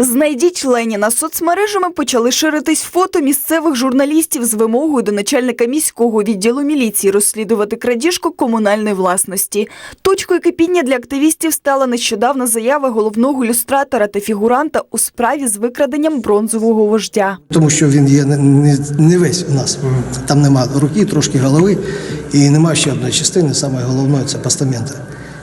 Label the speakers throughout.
Speaker 1: Знайдіть Леніна. Соцмережами почали ширитись фото місцевих журналістів з вимогою до начальника міського відділу міліції розслідувати крадіжку комунальної власності. Точкою кипіння для активістів стала нещодавна заява головного ілюстратора та фігуранта у справі з викраденням бронзового вождя.
Speaker 2: Тому що він є не, не, весь у нас. Там нема руки, трошки голови, і нема ще одної частини. Саме головне це постаменти.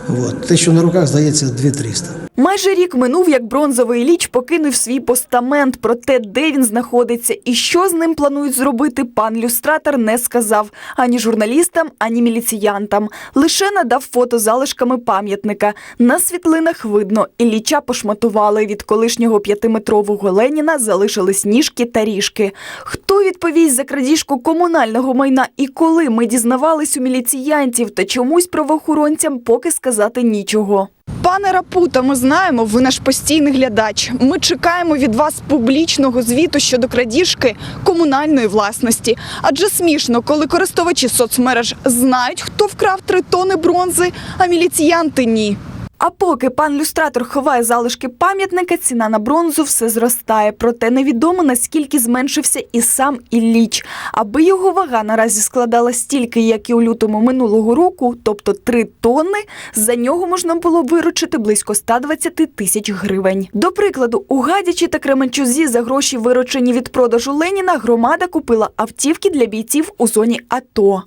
Speaker 2: От. Те, що на руках, здається, 2300.
Speaker 1: Майже рік минув, як бронзовий ліч покинув свій постамент. Про те, де він знаходиться і що з ним планують зробити, пан люстратор не сказав ані журналістам, ані міліціянтам. Лише надав фото залишками пам'ятника. На світлинах видно, Ілліча пошматували. Від колишнього п'ятиметрового Леніна залишились ніжки та ріжки. Хто відповість за крадіжку комунального майна і коли ми дізнавались у міліціянтів, та чомусь правоохоронцям поки сказати нічого. Пане Рапута, ми знаємо, ви наш постійний глядач. Ми чекаємо від вас публічного звіту щодо крадіжки комунальної власності. Адже смішно, коли користувачі соцмереж знають, хто вкрав три тони бронзи, а міліціянти ні. А поки пан люстратор ховає залишки пам'ятника, ціна на бронзу все зростає. Проте невідомо наскільки зменшився і сам Ілліч. Аби його вага наразі складала стільки, як і у лютому минулого року, тобто 3 тонни, за нього можна було виручити близько 120 тисяч гривень. До прикладу, у Гадячі та Кременчузі за гроші, виручені від продажу Леніна, громада купила автівки для бійців у зоні АТО.